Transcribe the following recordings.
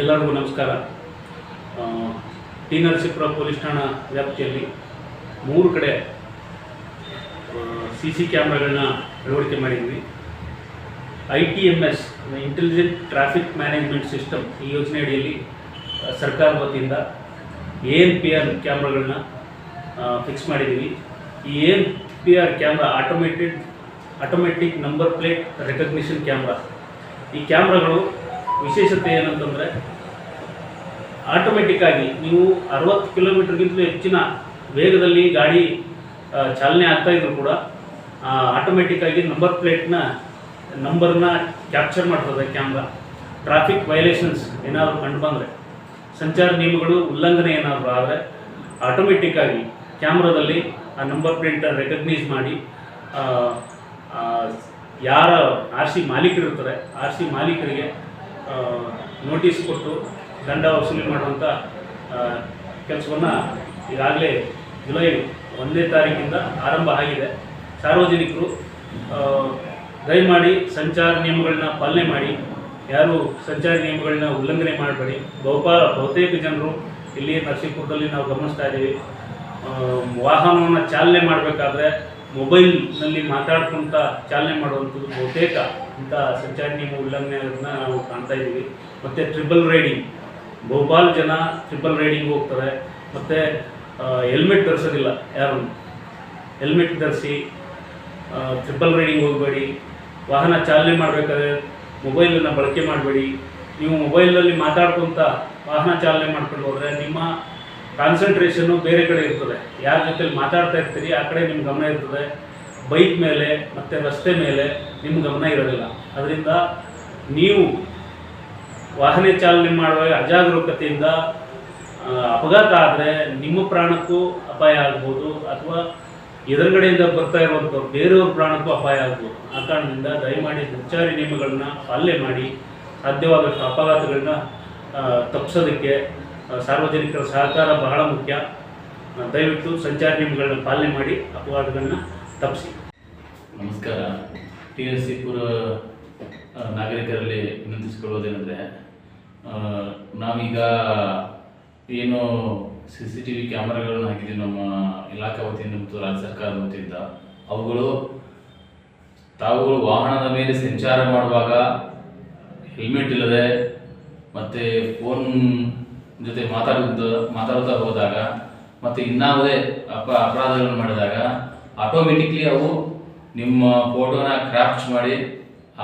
ಎಲ್ಲರಿಗೂ ನಮಸ್ಕಾರ. T Narasipura police ಠಾಣಾ ವ್ಯಾಪ್ತಿಯಲ್ಲಿ ಮೂರು ಕಡೆ ಸಿ ಸಿ ಕ್ಯಾಮ್ರಾಗಳನ್ನ ಅಳವಡಿಕೆ ಮಾಡಿದ್ವಿ. I T M S intelligent traffic management system ಈ ಯೋಜನೆ ಅಡಿಯಲ್ಲಿ ಆ, ಸರ್ಕಾರದ ವತಿಯಿಂದ ಎನ್ ಪಿ ಆರ್ ಕ್ಯಾಮ್ರಾಗಳನ್ನ ಫಿಕ್ಸ್ ಮಾಡಿದ್ದೀವಿ ಈ A N P R camera automated automatic number plate recognition camera. ಈ ಕ್ಯಾಮ್ರಾಗಳು ವಿಶೇಷತೆ ಏನಂತಂದರೆ ಆಟೋಮೆಟಿಕ್ಕಾಗಿ ನೀವು ಅರವತ್ತು ಕಿಲೋಮೀಟರ್ಗಿಂತಲೂ ಹೆಚ್ಚಿನ ವೇಗದಲ್ಲಿ ಗಾಡಿ ಚಾಲನೆ ಆಗ್ತಾ ಇದ್ರು ಕೂಡ ಆಟೋಮೆಟಿಕ್ ಆಗಿ ನಂಬರ್ ಪ್ಲೇಟ್ನ ನಂಬರ್ನ ಕ್ಯಾಪ್ಚರ್ ಮಾಡ್ತದೆ ಕ್ಯಾಮ್ರಾ ಟ್ರಾಫಿಕ್ ವೈಲೇಷನ್ಸ್ ಏನಾದರೂ ಕಂಡು ಬಂದರೆ, ಸಂಚಾರ ನಿಯಮಗಳು ಉಲ್ಲಂಘನೆ ಏನಾದರೂ ಆದರೆ ಆಟೋಮೆಟಿಕ್ಕಾಗಿ ಕ್ಯಾಮ್ರಾದಲ್ಲಿ ಆ ನಂಬರ್ ಪ್ಲೇಟ್ ರೆಕಗ್ನೈಸ್ ಮಾಡಿ ಯಾರ ಆರ್ ಸಿ ಮಾಲೀಕರಿರ್ತಾರೆ ಆರ್ ಸಿ ಮಾಲೀಕರಿಗೆ ನೋಟಿಸ್ ಕೊಟ್ಟು ದಂಡ ವಸೂಲಿ ಮಾಡುವಂಥ ಕೆಲಸವನ್ನು ಈಗಾಗಲೇ ಜುಲೈ ಒಂದನೇ ತಾರೀಕಿಂದ ಆರಂಭ ಆಗಿದೆ. ಸಾರ್ವಜನಿಕರು ದಯಮಾಡಿ ಸಂಚಾರ ನಿಯಮಗಳನ್ನ ಪಾಲನೆ ಮಾಡಿ, ಯಾರು ಸಂಚಾರ ನಿಯಮಗಳನ್ನ ಉಲ್ಲಂಘನೆ ಮಾಡಬೇಡಿ. ಬಹುಪಾಲ ಬಹುತೇಕ ಜನರು ಇಲ್ಲಿ ನರಸೀಪುರದಲ್ಲಿ ನಾವು ಗಮನಿಸ್ತಾ ಇದ್ದೀವಿ. ವಾಹನವನ್ನು ಚಾಲನೆ ಮಾಡಬೇಕಾದ್ರೆ ಮೊಬೈಲ್ನಲ್ಲಿ ಮಾತಾಡ್ಕೊಂತ ಚಾಲನೆ ಮಾಡುವಂಥದ್ದು ಬಹುತೇಕ. ಇಂಥ ಸಂಚಾರಿ ನಿಯಮ ಉಲ್ಲಂಘನೆಗಳನ್ನ ನಾವು ಕಾಣ್ತಾ ಇದ್ದೀವಿ. ಮತ್ತು ಟ್ರಿಪಲ್ ರೈಡಿಂಗ್ ಬಹುಪಾಲು ಜನ ಟ್ರಿಪಲ್ ರೈಡಿಂಗ್ ಹೋಗ್ತಾರೆ. ಮತ್ತು ಹೆಲ್ಮೆಟ್ ಧರಿಸೋದಿಲ್ಲ ಯಾರು? ಹೆಲ್ಮೆಟ್ ಧರಿಸಿ ಟ್ರಿಬಲ್ ರೈಡಿಂಗ್ ಹೋಗಬೇಡಿ. ವಾಹನ ಚಾಲನೆ ಮಾಡಬೇಕಾದ್ರೆ ಮೊಬೈಲನ್ನು ಬಳಕೆ ಮಾಡಬೇಡಿ. ನೀವು ಮೊಬೈಲಲ್ಲಿ ಮಾತಾಡ್ಕೊಂತ ವಾಹನ ಚಾಲನೆ ಮಾಡ್ಕೊಂಡು ಹೋದರೆ ನಿಮ್ಮ ಕಾನ್ಸಂಟ್ರೇಷನ್ನು ಬೇರೆ ಕಡೆ ಇರ್ತದೆ. ಯಾರ ಜೊತೆಲಿ ಮಾತಾಡ್ತಾ ಇರ್ತೀರಿ, ಆ ಕಡೆ ನಿಮ್ಮ ಗಮನ ಇರ್ತದೆ. ಬೈಕ್ ಮೇಲೆ ಮತ್ತು ರಸ್ತೆ ಮೇಲೆ ನಿಮ್ಮ ಗಮನ ಇರೋದಿಲ್ಲ. ಅದರಿಂದ ನೀವು ವಾಹನ ಚಾಲನೆ ಮಾಡುವಾಗ ಅಜಾಗರೂಕತೆಯಿಂದ ಅಪಘಾತ ಆದರೆ ನಿಮ್ಮ ಪ್ರಾಣಕ್ಕೂ ಅಪಾಯ ಆಗ್ಬೋದು ಅಥವಾ ಎದುರುಗಡೆಯಿಂದ ಬರ್ತಾ ಇರುವಂಥವ್ರು ಬೇರೆಯವ್ರ ಪ್ರಾಣಕ್ಕೂ ಅಪಾಯ ಆಗ್ಬೋದು. ಆ ಕಾರಣದಿಂದ ದಯಮಾಡಿ ಸಂಚಾರಿ ನಿಯಮಗಳನ್ನ ಪಾಲನೆ ಮಾಡಿ, ಸಾಧ್ಯವಾದಷ್ಟು ಅಪಘಾತಗಳನ್ನ ತಪ್ಪಿಸೋದಕ್ಕೆ ಸಾರ್ವಜನಿಕರ ಸಹಕಾರ ಬಹಳ ಮುಖ್ಯ. ದಯವಿಟ್ಟು ಸಂಚಾರಿ ನಿಯಮಗಳನ್ನ ಪಾಲನೆ ಮಾಡಿ, ಅಪಘಾತಗಳನ್ನ ತಪ್ಪಿಸಿ. ನಮಸ್ಕಾರ. ಟಿ ಎಸ್ ಸಿಪುರ ನಾಗರಿಕರಲ್ಲಿ ವಿನಂತಿಸಿಕೊಳ್ಳೋದೇನೆಂದರೆ ನಾವೀಗ ಏನು ಸಿ ಸಿ ಟಿ ವಿ ಕ್ಯಾಮ್ರಾಗಳನ್ನು ಹಾಕಿದ್ದೀವಿ ನಮ್ಮ ಇಲಾಖೆ ವತಿಯಿಂದ ಮತ್ತು ರಾಜ್ಯ ಸರ್ಕಾರದ ವತಿಯಿಂದ. ಅವುಗಳು ತಾವುಗಳು ವಾಹನದ ಮೇಲೆ ಸಂಚಾರ ಮಾಡುವಾಗ ಹೆಲ್ಮೆಟ್ ಇಲ್ಲದೆ ಮತ್ತು ಫೋನ್ ಜೊತೆ ಮಾತಾಡುತ್ತ ಮಾತಾಡುತ್ತಾ ಹೋದಾಗ ಮತ್ತು ಇನ್ನಾವುದೇ ಅಪ ಅಪರಾಧಗಳನ್ನು ಮಾಡಿದಾಗ ಆಟೋಮೆಟಿಕ್ಲಿ ಅವು ನಿಮ್ಮ ಫೋಟೋನ ಕ್ರಾಫ್ಟ್ ಮಾಡಿ,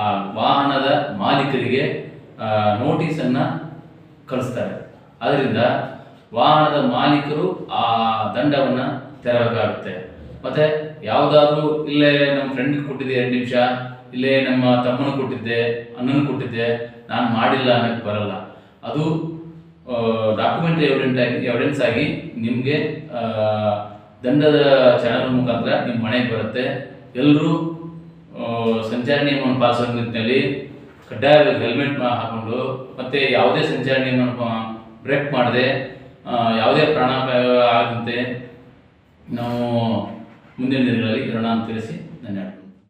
ಆ ವಾಹನದ ಮಾಲೀಕರಿಗೆ ನೋಟಿಸನ್ನು ಕಳಿಸ್ತಾರೆ. ಅದರಿಂದ ವಾಹನದ ಮಾಲೀಕರು ಆ ದಂಡವನ್ನು ತೆರಬೇಕಾಗುತ್ತೆ. ಮತ್ತು ಯಾವುದಾದ್ರೂ, ಇಲ್ಲೇ ನಮ್ಮ ಫ್ರೆಂಡ್ಗೆ ಕೊಟ್ಟಿದ್ದೆ ಎರಡು ನಿಮಿಷ, ಇಲ್ಲೇ ನಮ್ಮ ತಮ್ಮನ ಕೊಟ್ಟಿದ್ದೆ ಅಣ್ಣನ ಕೊಟ್ಟಿದ್ದೆ, ನಾನು ಮಾಡಿಲ್ಲ ಅನ್ನೋಕ್ಕೆ ಬರಲ್ಲ. ಅದು ಡಾಕ್ಯುಮೆಂಟ್ರಿ ಎವಿಡೆಂಟ್ ಆಗಿ ಎವಿಡೆನ್ಸ್ ಆಗಿ ನಿಮಗೆ ದಂಡದ ಚಾನಲ್ ಮುಖಾಂತರ ನಿಮ್ಮ ಮನೆಗೆ ಬರುತ್ತೆ. ಎಲ್ಲರೂ ಸಂಚಾರ ನಿಯಮವನ್ನು ಪಾಲಿಸೋ ನಿಟ್ಟಿನಲ್ಲಿ ಕಡ್ಡಾಯವಾಗಿ ಹೆಲ್ಮೆಟ್ ಹಾಕೊಂಡು ಮತ್ತು ಯಾವುದೇ ಸಂಚಾರ ನಿಯಮವನ್ನು ಬ್ರೇಕ್ ಮಾಡದೆ ಯಾವುದೇ ಪ್ರಾಣಾಪಾಯ ಆಗದಂತೆ ನಾವು ಮುಂದಿನ ದಿನಗಳಲ್ಲಿ ಇರೋಣ ಅಂತ ತಿಳಿಸಿ ಧನ್ಯವಾದ